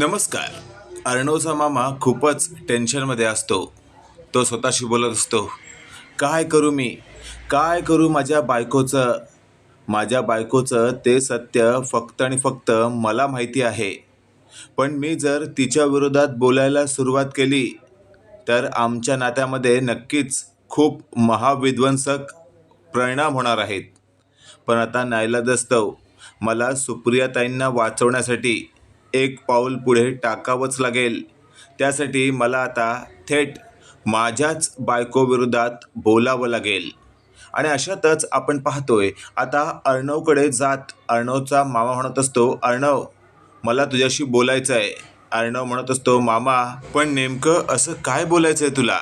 नमस्कार. अर्णवचा मामा खूपच टेन्शनमध्ये असतो. तो स्वतःशी बोलत असतो. काय करू मी? काय करू माझ्या बायकोचं? माझ्या बायकोचं ते सत्य फक्त आणि फक्त मला माहिती आहे. पण मी जर तिच्या विरोधात बोलायला सुरुवात केली तर आमच्या नात्यामध्ये नक्कीच खूप महाविध्वंसक परिणाम होणार आहेत. पण आता नायला दस्तव मला सुप्रियाताईंना वाचवण्यासाठी एक पाऊल पुढे टाकावंच लागेल. त्यासाठी मला आता थेट माझ्याच बायकोविरोधात बोलावं लागेल. आणि अशातच आपण पाहतोय आता अर्णवकडे जात अर्णवचा मामा म्हणत असतो अर्णव मला तुझ्याशी बोलायचं आहे अर्णव म्हणत असतो मामा पण नेमकं असं काय बोलायचं आहे तुला?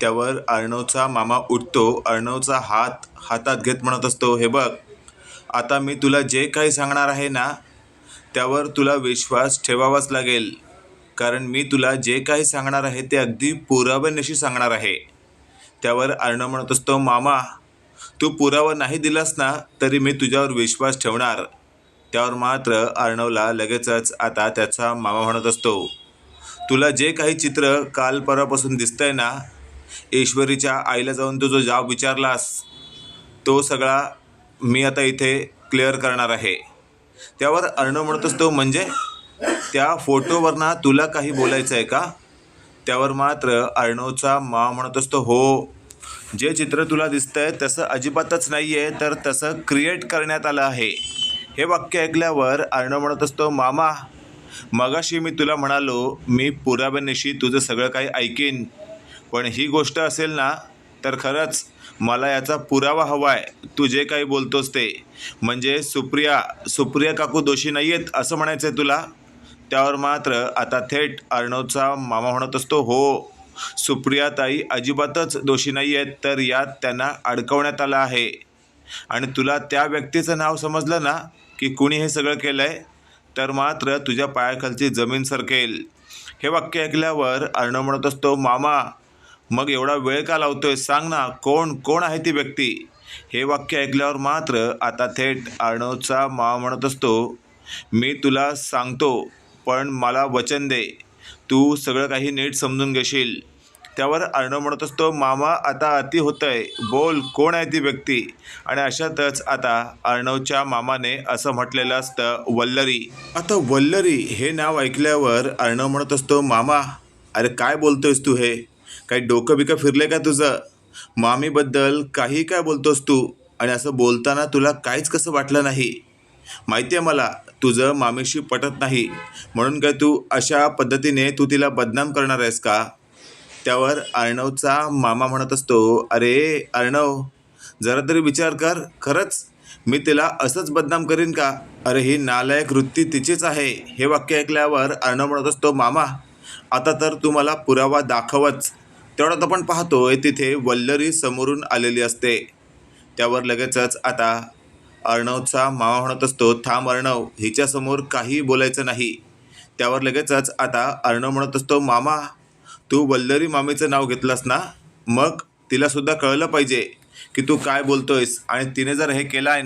त्यावर अर्णवचा मामा उठतो अर्णवचा हात हातात घेत म्हणत असतो हे बघ आता मी तुला जे काही सांगणार आहे ना त्यावर तुला विश्वास ठेवावाच लागेल. कारण मी तुला जे काही सांगणार आहे ते अगदी पुराव्यानिशी सांगणार आहे. त्यावर अर्णव म्हणत असतो मामा तू पुरावा नाही दिलास ना तरी मी तुझ्यावर विश्वास ठेवणार. त्यावर मात्र अर्णवला लगेचच आता त्याचा मामा म्हणत असतो तुला जे काही चित्र काल परवापासून दिसतंय ना ईश्वरीच्या आईला जाऊन तू जो जाब विचारलास तो सगळा मी आता इथे क्लिअर करणार आहे. त्यावर अर्णव म्हणत असतो म्हणजे? त्या फोटोवरनं तुला काही बोलायचं आहे का? त्यावर मात्र अर्णवचा मा म्हणत असतो हो. जे चित्र तुला दिसतंय तसं अजिबातच नाही आहे तर तसं क्रिएट करण्यात आलं आहे. हे वाक्य ऐकल्यावर अर्णव म्हणत असतो मामा मगाशी मी तुला म्हणालो मी पुराव्यानिशी तुझं सगळं काही ऐकेन. पण ही गोष्ट असेल ना तर खरंच मला याचा पुरावा हवा आहे तू जे काही बोलतोस ते. म्हणजे सुप्रिया सुप्रिया काकू दोषी नाही आहेत असं म्हणायचं आहे तुला? त्यावर मात्र आता थेट अर्णवचा मामा म्हणत असतो हो सुप्रिया ताई अजिबातच दोषी नाही आहेत तर यात त्यांना अडकवण्यात आलं आहे. आणि तुला त्या व्यक्तीचं नाव समजलं ना की कुणी हे सगळं केलं आहे तर मात्र तुझ्या पायाखालची जमीन सरकेल. हे वाक्य ऐकल्यावर अर्णव म्हणत असतो मामा मग एवढा वेळ का लावतोय? सांग ना कोण कोण आहे ती व्यक्ती? हे वाक्य ऐकल्यावर मात्र आता थेट अर्णवचा मामा म्हणत असतो मी तुला सांगतो पण मला वचन दे. तू सगळं काही नीट समजून घेशील. त्यावर अर्णव म्हणत असतो मामा आता अति होतंय. बोल कोण आहे ती व्यक्ती? आणि अशातच आता अर्णवच्या मामाने असं म्हटलेलं असतं वल्लरी. आता वल्लरी हे नाव ऐकल्यावर अर्णव म्हणत असतो मामा अरे काय बोलतोयस तू हे? काही डोकं बिकं फिरलं का तुझं? मामीबद्दल काही काय बोलतोस तू? आणि असं बोलताना तुला काहीच कसं वाटलं नाही? माहिती आहे मला तुझं मामीशी पटत नाही. म्हणून काय तू अशा पद्धतीने तू तिला बदनाम करणार आहेस का? त्यावर अर्णवचा मामा म्हणत असतो अरे अर्णव जरा तरी विचार कर खरंच? मी तिला असंच बदनाम करीन का? अरे ही नालायक वृत्ती तिचीच आहे. हे वाक्य ऐकल्यावर अर्णव म्हणत असतो मामा आता तर तू मला पुरावा दाखवच. तेवढ्यात आपण पाहतोय तिथे वल्लरी समोरून आलेली असते. त्यावर लगेचच आता अर्णवचा मामा म्हणत असतो थांब अर्णव हिच्यासमोर काही बोलायचं नाही. त्यावर लगेचच आता अर्णव म्हणत असतो मामा तू वल्लरी मामीचं नाव घेतलंस ना? मग तिलासुद्धा कळलं पाहिजे की तू काय बोलतोयस. आणि तिने जर हे केलं आहे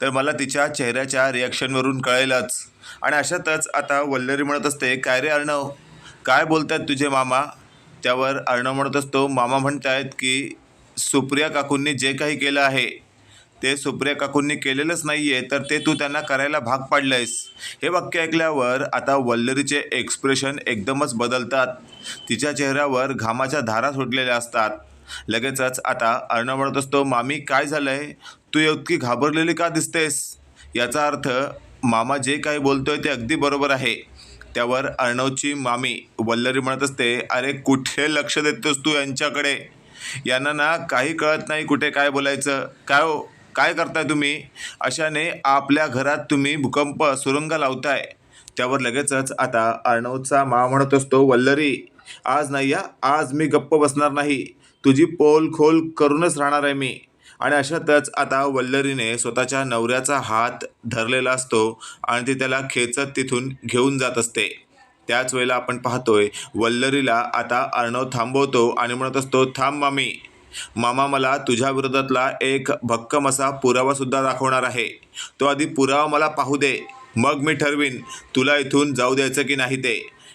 तर मला तिच्या चेहऱ्याच्या रिॲक्शनवरून कळेलच. आणि अशातच आता वल्लरी म्हणत असते काय रे अर्णव? काय बोलतात तुझे मामा? त्यावर अर्णव म्हणत असतो मामा म्हणत आहेत की सुप्रिया काकूंनी जे काही केलं आहे ते सुप्रिया काकूंनी केलेलंच नाही आहे तर ते तू त्यांना करायला भाग पाडलंयस. हे वाक्य ऐकल्यावर आता वल्लरीचे एक्सप्रेशन एकदमच बदलतात. तिच्या चेहऱ्यावर घामाच्या धारा सुटलेल्या असतात. लगेचच आता अर्णव म्हणत असतो मामी काय झालं आहे तू इतकी घाबरलेली का दिसतेस? याचा अर्थ मामा जे काही बोलतोय ते अगदी बरोबर आहे. त्यावर अर्णवची मामी वल्लरी म्हणत असते अरे कुठे लक्ष देतोस तू यांच्याकडे? यांना ना काही कळत नाही कुठे काय बोलायचं. काय हो काय करताय तुम्ही? अशाने आपल्या घरात तुम्ही भूकंप सुरुंग लावताय. त्यावर लगेचच आता अर्णवचा मा म्हणत असतो वल्लरी आज नाही या आज मी गप्प बसणार नाही. तुझी पोल खोल करूनच राहणार आहे मी. आणि अशातच आता वल्लरीने स्वतःच्या नवऱ्याचा हात धरलेला असतो आणि ती त्याला खेचत तिथून घेऊन जात असते. त्याच वेळेला आपण पाहतोय वल्लरीला आता अर्णव थांबवतो आणि म्हणत असतो थांब मामी मामा मला तुझ्या विरोधातला एक भक्कम असा पुरावासुद्धा दाखवणार आहे. तो आधी पुरावा मला पाहू दे. मग मी ठरवीन तुला इथून जाऊ द्यायचं की नाही ते.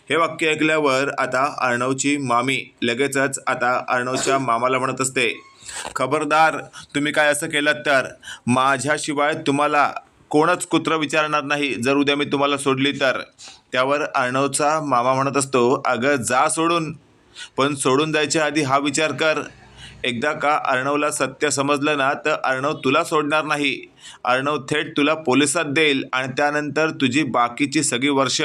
हे वाक्य ऐकल्यावर आता अर्णवची मामी लगेचच आता अर्णवच्या मामाला म्हणत असते खबरदार तुम्ही काय असं केलं तर? माझ्याशिवाय तुम्हाला कोणच कुत्र विचारणार नाही. जर उद्या मी तुम्हाला सोडली तर. त्यावर अर्णवचा मामा म्हणत असतो अगं जा सोडून. पण सोडून जायच्या आधी हा विचार कर. एकदा का अर्णवला सत्य समजलं ना तर अर्णव तुला सोडणार नाही. अर्णव थेट तुला पोलिसात देईल आणि त्यानंतर तुझी बाकीची सगळी वर्ष.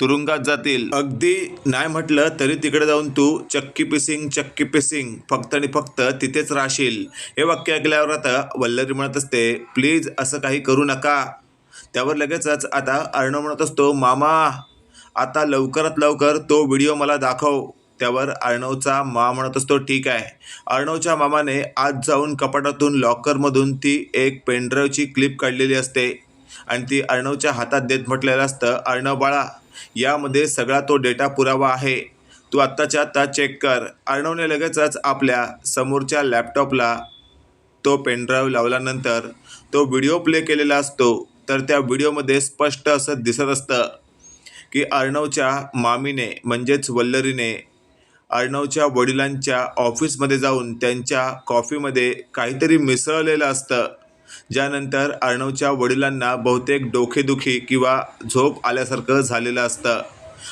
तुरुंगात जातील. अगदी नाही म्हटलं तरी तिकडे जाऊन तू चक्की पिसिंग चक्की पिसिंग फक्त आणि फक्त तिथेच राहशील. हे वाक्य ऐकल्यावर आता वल्लरी म्हणत असते प्लीज असं काही करू नका. त्यावर लगेचच आता अर्णव म्हणत असतो मामा आता लवकरात लवकर तो व्हिडिओ मला दाखव. त्यावर अर्णवचा मा म्हणत असतो ठीक आहे. अर्णवच्या मामाने आज जाऊन कपाटातून लॉकरमधून ती एक पेनड्राईव्हची क्लिप काढलेली असते. आणि ती अर्णवच्या हातात देत म्हटलेलं असतं अर्णव बाळा यामध्ये सगळा तो डेटा पुरावा आहे. तू आत्ताच्या आत्ता चेक कर. अर्णवने लगेचच आपल्या समोरच्या लॅपटॉपला तो पेनड्राईव्ह लावल्यानंतर तो व्हिडिओ प्ले केलेला असतो. तर त्या व्हिडिओमध्ये स्पष्ट असं दिसत असतं की अर्णवच्या मामीने म्हणजेच वल्लरीने अर्णवच्या वडिलांच्या ऑफिसमध्ये जाऊन त्यांच्या कॉफीमध्ये काहीतरी मिसळलेलं असतं. ज्यानंतर अर्णवच्या वडिलांना बहुतेक डोकेदुखी किंवा झोप आल्यासारखं झालेलं असतं.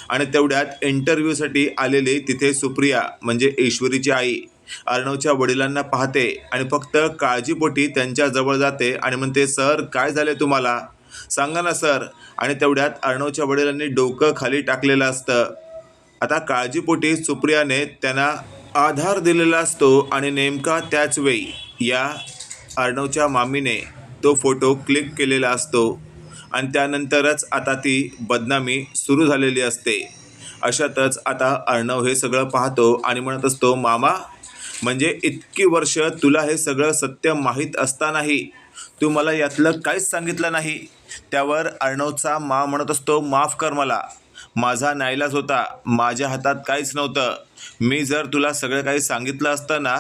आणि तेवढ्यात इंटरव्ह्यूसाठी आलेली तिथे सुप्रिया म्हणजे ईश्वरीची आई अर्णवच्या वडिलांना पाहते आणि फक्त काळजीपोटी त्यांच्याजवळ जाते आणि म्हणते सर काय झाले तुम्हाला? सांगा ना सर. आणि तेवढ्यात अर्णवच्या वडिलांनी डोकं खाली टाकलेलं असतं. आता काळजीपोटी सुप्रियाने त्यांना आधार दिलेला असतो आणि नेमका त्याच वेळी या अर्णवच्या मामीने तो फोटो क्लिक केलेला असतो आणि त्यानंतरच आता ती बदनामी सुरू झालेली असते. अशातच आता अर्णव हे सगळं पाहतो आणि म्हणत असतो मामा म्हणजे इतकी वर्ष तुला हे सगळं सत्य माहीत असतानाही तू मला यातलं काहीच सांगितलं नाही. त्यावर अर्णवचा मा म्हणत असतो माफ कर मला. माझा नाईलाज होता. माझ्या हातात काहीच नव्हतं. मी जर तुला सगळं काही सांगितलं असतं ना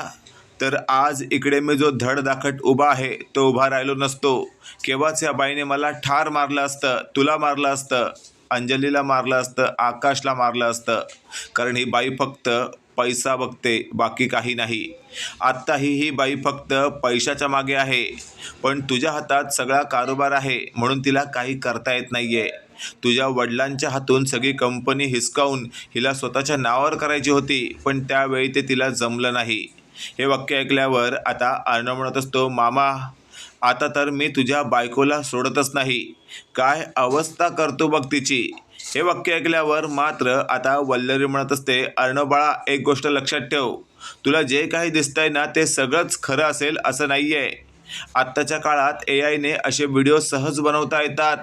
तर आज इकडे मी जो धडधाकट उभा आहे तो उभा राहिलो नसतो. केव्हाच या बाईने मला ठार मारलं असतं तुला मारलं असतं अंजलीला मारलं असतं आकाशला मारलं असतं. कारण ही बाई फक्त पैसा बघते बाकी काही नाही. आत्ताही ही बाई फक्त पैशाच्या मागे आहे. पण तुझ्या हातात सगळा कारोबार आहे म्हणून तिला काही करता येत नाही आहे तुझ्या वडिलांच्या हातून सगळी कंपनी हिसकावून हिला स्वतःच्या नावावर करायची होती पण त्यावेळी ते तिला जमलं नाही. हे वाक्य ऐकल्यावर आता अर्णव म्हणत असतो मामा आता तर मी तुझ्या बायकोला सोडतच नाही. काय अवस्था करतो बघ तिची. हे वाक्य ऐकल्यावर मात्र आता वल्लरी म्हणत असते अर्णव बाळा एक गोष्ट लक्षात ठेव. तुला जे काही दिसतंय ना ते सगळंच खरं असेल असं नाही आहे आत्ताच्या काळात ए आयने असे व्हिडिओ सहज बनवता येतात.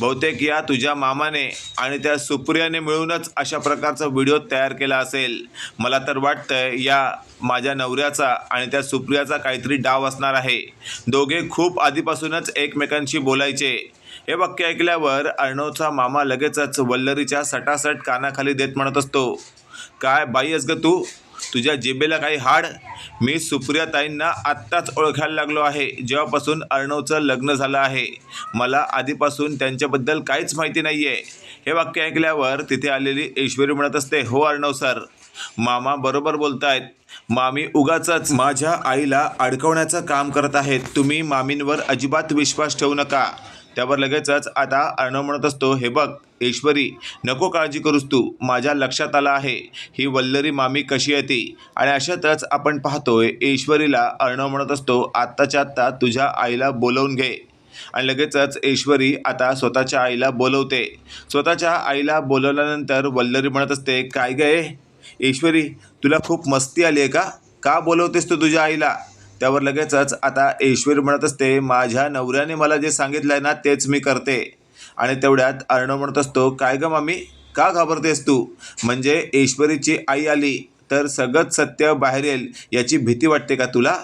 बहुतेक या तुझ्या मामाने आणि त्या सुप्रियाने मिळूनच अशा प्रकारचा व्हिडिओ तयार केला असेल. मला तर वाटतं या माझ्या नवऱ्याचा आणि त्या सुप्रियाचा काहीतरी डाव असणार आहे. दोघे खूप आधीपासूनच एकमेकांशी बोलायचे. हे वाक्य ऐकल्यावर अर्णवचा मामा लगेचच वल्लरीच्या सटासट कानाखाली देत म्हणत असतो काय बाई आहेस ग तू? तुझ्या जिबेला काही हाड? मी सुप्रियाताईंना आत्ताच ओळखायला लागलो आहे. जेव्हापासून अर्णवचं लग्न झालं आहे. मला आधीपासून त्यांच्याबद्दल काहीच माहिती नाही आहे हे वाक्य ऐकल्यावर तिथे आलेली ऐश्वरी म्हणत असते हो अर्णव सर. मामा बरोबर बोलतायत मामी उगाच माझ्या आईला अडकवण्याचं काम करत आहेत. तुम्ही मामींवर अजिबात विश्वास ठेवू नका. त्यावर लगेचच आता अर्णव म्हणत असतो हे बघ ईश्वरी नको काळजी करूस तू माझ्या लक्षात आलं आहे ही वल्लरी मामी कशी आहे ती? आणि अशातच आपण पाहतोय ईश्वरीला अर्णव म्हणत असतो आत्ताच्या आत्ता तुझ्या आईला बोलवून घे. आणि लगेचच ईश्वरी आता स्वतःच्या आईला बोलवते. स्वतःच्या आईला बोलवल्यानंतर वल्लरी म्हणत असते काय गे ईश्वरी तुला खूप मस्ती आली आहे का? का बोलवतेस तू तुझ्या आईला? त्यावर लगेचच आता ऐश्वर म्हणत असते माझ्या नवऱ्याने मला जे सांगितलं आहे ना तेच मी करते. आणि तेवढ्यात अर्णव म्हणत असतो काय गं मामी का घाबरतेस तू? म्हणजे ऐश्वरीची आई आली तर सगळंच सत्य बाहेर येईल याची भीती वाटते का तुला?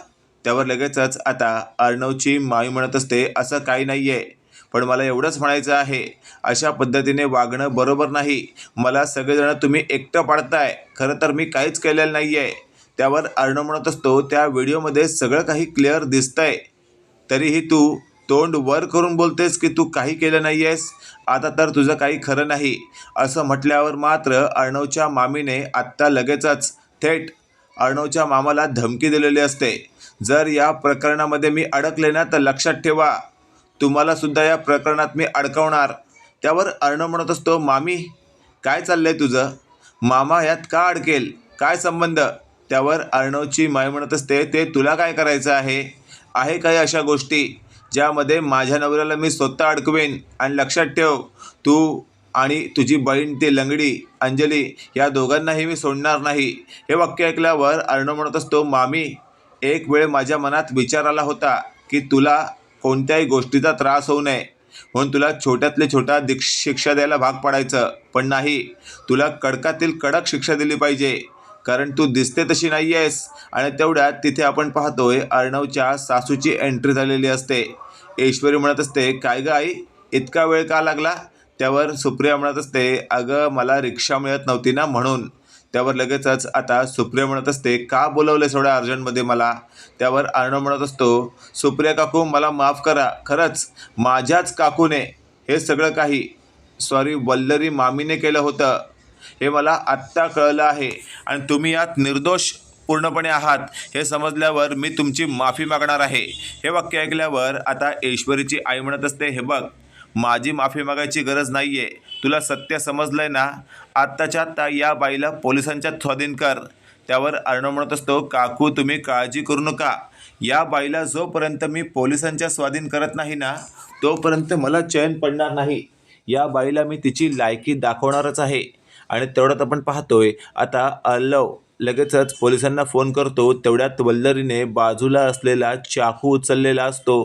त्यावर लगेचच आता अर्णवची माई म्हणत असते असं काही नाही आहे पण मला एवढंच म्हणायचं आहे अशा पद्धतीने वागणं बरोबर नाही मला सगळेजण तुम्ही एकटं पाडताय खरं तर मी काहीच केलेलं नाही आहे त्यावर अर्णव म्हणत असतो त्या व्हिडिओमध्ये सगळं काही क्लिअर दिसतंय. तरीही तू तोंड वर करून बोलतेस की तू काही केलं नाही आहेस आता तर तुझं काही खरं नाही. असं म्हटल्यावर मात्र अर्णवच्या मामीने आत्ता लगेचच थेट अर्णवच्या मामाला धमकी दिलेली असते. जर या प्रकरणामध्ये मी अडकले ना तर लक्षात ठेवा. तुम्हाला सुद्धा या प्रकरणात मी अडकवणार. त्यावर अर्णव म्हणत असतो मामी काय चाललंय तुझं? मामा यात का अडकेल? काय संबंध? त्यावर अर्णवची माय म्हणत असते ते तुला काय करायचं आहे? आहे काही अशा गोष्टी ज्यामध्ये माझ्या नवऱ्याला मी स्वतः अडकवेन? आणि लक्षात ठेव तू आणि तुझी बहीण ती लंगडी अंजली या दोघांनाही मी सोडणार नाही. हे वाक्य ऐकल्यावर अर्णव म्हणत असतो मामी एक वेळ माझ्या मनात विचार आला होता की तुला कोणत्याही गोष्टीचा त्रास होऊ नये. म्हणून तुला छोट्यातले छोटा दिक्ष शिक्षा द्यायला भाग पाडायचं. पण नाही तुला कडकातील कडक शिक्षा दिली पाहिजे. कारण तू दिसते तशी नाही आहेस आणि तेवढ्यात तिथे आपण पाहतोय अर्णवच्या सासूची एंट्री झालेली असते. ऐश्वरी म्हणत असते काय ग आई इतका वेळ का लागला? त्यावर सुप्रिया म्हणत असते अगं मला रिक्षा मिळत नव्हती ना म्हणून. त्यावर लगेचच आता सुप्रिया म्हणत असते का बोलवलं एवढ्या अर्जंटमध्ये मला? त्यावर अर्णव म्हणत असतो सुप्रिया काकू मला माफ करा. खरंच माझ्याच काकूने हे सगळं काही सॉरी वल्लरी मामीने केलं होतं. हे मला आत्ता कळलं आहे. आणि तुम्ही यात निर्दोष पूर्णपणे आहात. हे समजल्यावर मी तुमची माफी मागणार आहे. हे वाक्य ऐकल्यावर आता ऐश्वरीची आई म्हणत असते हे बघ माझी माफी मागायची गरज नाही आहे तुला सत्य समजलं आहे ना? आत्ताच्या आत्ता या बाईला पोलिसांच्या स्वाधीन कर. त्यावर अर्णव म्हणत असतो काकू तुम्ही काळजी करू नका. या बाईला जोपर्यंत मी पोलिसांच्या स्वाधीन करत नाही ना तोपर्यंत मला चैन पडणार नाही. या बाईला मी तिची लायकी दाखवणारच आहे. आणि तेवढ्यात आपण पाहतोय आता अलव लगेचच पोलिसांना फोन करतो तेवढ्यात वल्लरीने बाजूला असलेला चाकू उचललेला असतो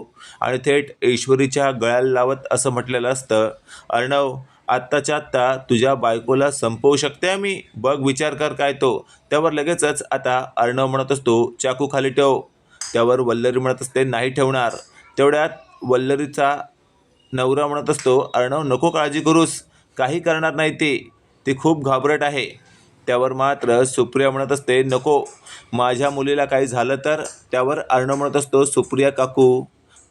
आणि थेट ऐश्वरीच्या गळ्याला लावत असं म्हटलेलं असतं. अर्णव आत्ताच्या आत्ता तुझ्या बायकोला संपवू शकते आम्ही? बघ विचार कर काय तो. त्यावर लगेचच आता अर्णव म्हणत असतो चाकू खाली ठेव. त्यावर वल्लरी म्हणत असते नाही ठेवणार. तेवढ्यात वल्लरीचा नवरा म्हणत असतो अर्णव नको काळजी करूस. काही करणार नाही ते. ती खूप घाबरट आहे. त्यावर मात्र सुप्रिया म्हणत असते नको माझ्या मुलीला काही झालं तर त्यावर अर्णव म्हणत असतो सुप्रिया काकू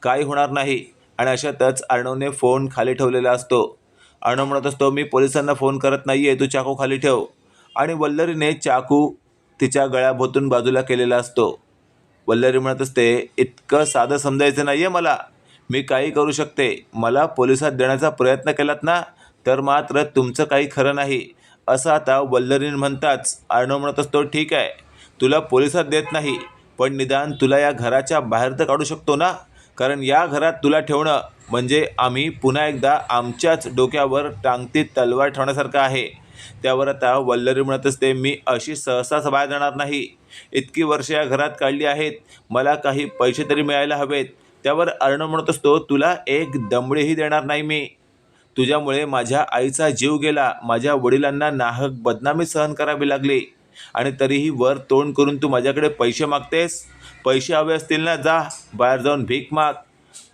काही होणार नाही. आणि अशातच अर्णवने फोन खाली ठेवलेला असतो. अर्णव म्हणत असतो मी पोलिसांना फोन करत नाही आहे तू चाकू खाली ठेव. आणि वल्लरीने चाकू तिच्या गळ्याभोतून बाजूला केलेला असतो. वल्लरी म्हणत असते इतकं साधं समजायचं नाही आहे मला. मी काही करू शकते. मला पोलिसात देण्याचा प्रयत्न केलात ना तर मात्र तुमचं काही खरं नाही. असं आता वल्लरीन म्हणताच अर्णव म्हणत असतो ठीक आहे तुला पोलिसात देत नाही पण निदान तुला या घराच्या बाहेर तर काढू शकतो ना? कारण या घरात तुला ठेवणं म्हणजे आम्ही पुन्हा एकदा आमच्याच डोक्यावर टांगती तलवार ठेवण्यासारखं आहे. त्यावर आता वल्लरी म्हणत असते मी अशी सहसाच बाहेर जाणार नाही. इतकी वर्ष या घरात काढली आहेत. मला काही पैसे तरी मिळायला हवेत. त्यावर अर्णव म्हणत असतो तुला एक दमडीही देणार नाही मी. तुझ्यामुळे माझ्या आईचा जीव गेला. माझ्या वडिलांना नाहक बदनामी सहन करावी लागली. आणि तरीही वर तोंड करून तू माझ्याकडे पैसे मागतेस? पैसे हवे असतील ना जा. बाहेर जाऊन भीक माग.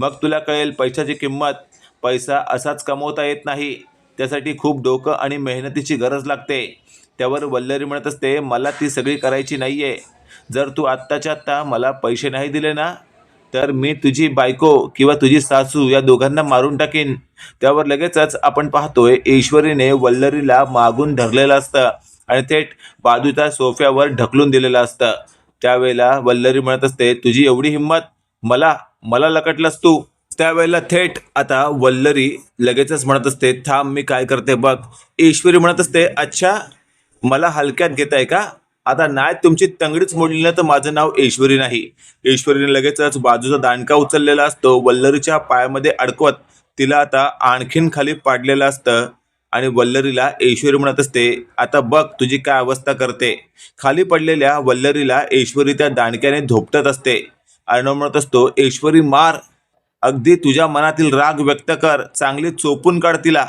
मग तुला कळेल पैशाची किंमत. पैसा असाच कमवता येत नाही. त्यासाठी खूप डोकं आणि मेहनतीची गरज लागते. त्यावर वल्लरी म्हणत असते मला ती सगळी करायची नाही आहे जर तू आत्ताच्या आत्ता मला पैसे नाही दिले ना तर मी तुझी बायको किंवा तुझी सासू या दोघांना मारून टाकीन. त्यावर लगेचच आपण पाहतोय ईश्वरीने वल्लरीला मागून धरलेलं असतं आणि थेट बाजूच्या सोफ्यावर ढकलून दिलेलं असतं. त्यावेळेला वल्लरी म्हणत असते तुझी एवढी हिंमत? मला मला लकटलंस तू. त्यावेळेला थेट आता वल्लरी लगेचच म्हणत असते थांब मी काय करते बघ. ईश्वरी म्हणत असते अच्छा मला हलक्यात घेत आहे का? आता नाही तुमची तंगडीच मोडली ना तर माझं नाव ऐश्वरी नाही. ऐश्वरीने लगेचच बाजूचा दांडका उचललेला असतो. वल्लरीच्या पायामध्ये अडकवत तिला आता आणखीन खाली पाडलेलं असतं. आणि वल्लरीला ऐश्वरी म्हणत असते आता बघ तुझी काय अवस्था करते. खाली पडलेल्या वल्लरीला ऐश्वरी त्या दांडक्याने धोपटत असते. अर्णव म्हणत असतो ऐश्वरी मार अगदी तुझ्या मनातील राग व्यक्त कर चांगली चोपून काढ तिला.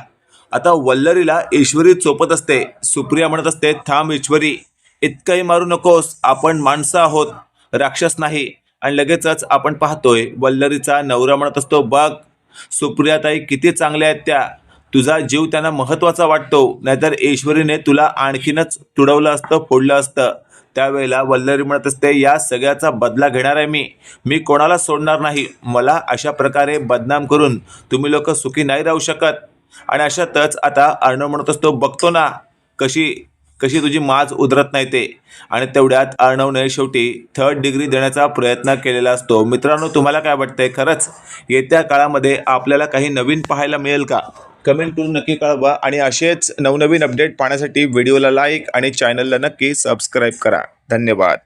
आता वल्लरीला ऐश्वरी चोपत असते. सुप्रिया म्हणत असते थांब ईश्वरी इतकंही मारू नकोस आपण माणसं आहोत राक्षस नाही. आणि लगेचच आपण पाहतोय वल्लरीचा नवरा म्हणत असतो बघ सुप्रियाताई किती चांगल्या आहेत त्या. तुझा जीव त्यांना महत्त्वाचा वाटतो. नाहीतर ईश्वरीने तुला आणखीनच तुडवलं असतं फोडलं असतं. त्यावेळेला वल्लरी म्हणत असते या सगळ्याचा बदला घेणार आहे मी. मी कोणाला सोडणार नाही. मला अशा प्रकारे बदनाम करून तुम्ही लोक सुखी नाही राहू शकत. आणि अशातच आता अर्णव म्हणत असतो बघतो ना कशी कशी तुझी माज उधरत नाही ते? आणि तेवढ्यात अर्णवने शेवटी थर्ड डिग्री देण्याचा प्रयत्न केलेला असतो. मित्रांनो तुम्हाला काय वाटतंय? खरंच येत्या काळामध्ये आपल्याला काही नवीन पाहायला मिळेल का? कमेंट करून नक्की कळवा आणि असेच नवनवीन अपडेट पाहण्यासाठी व्हिडिओला लाईक आणि चॅनलला नक्की सबस्क्राईब करा. धन्यवाद.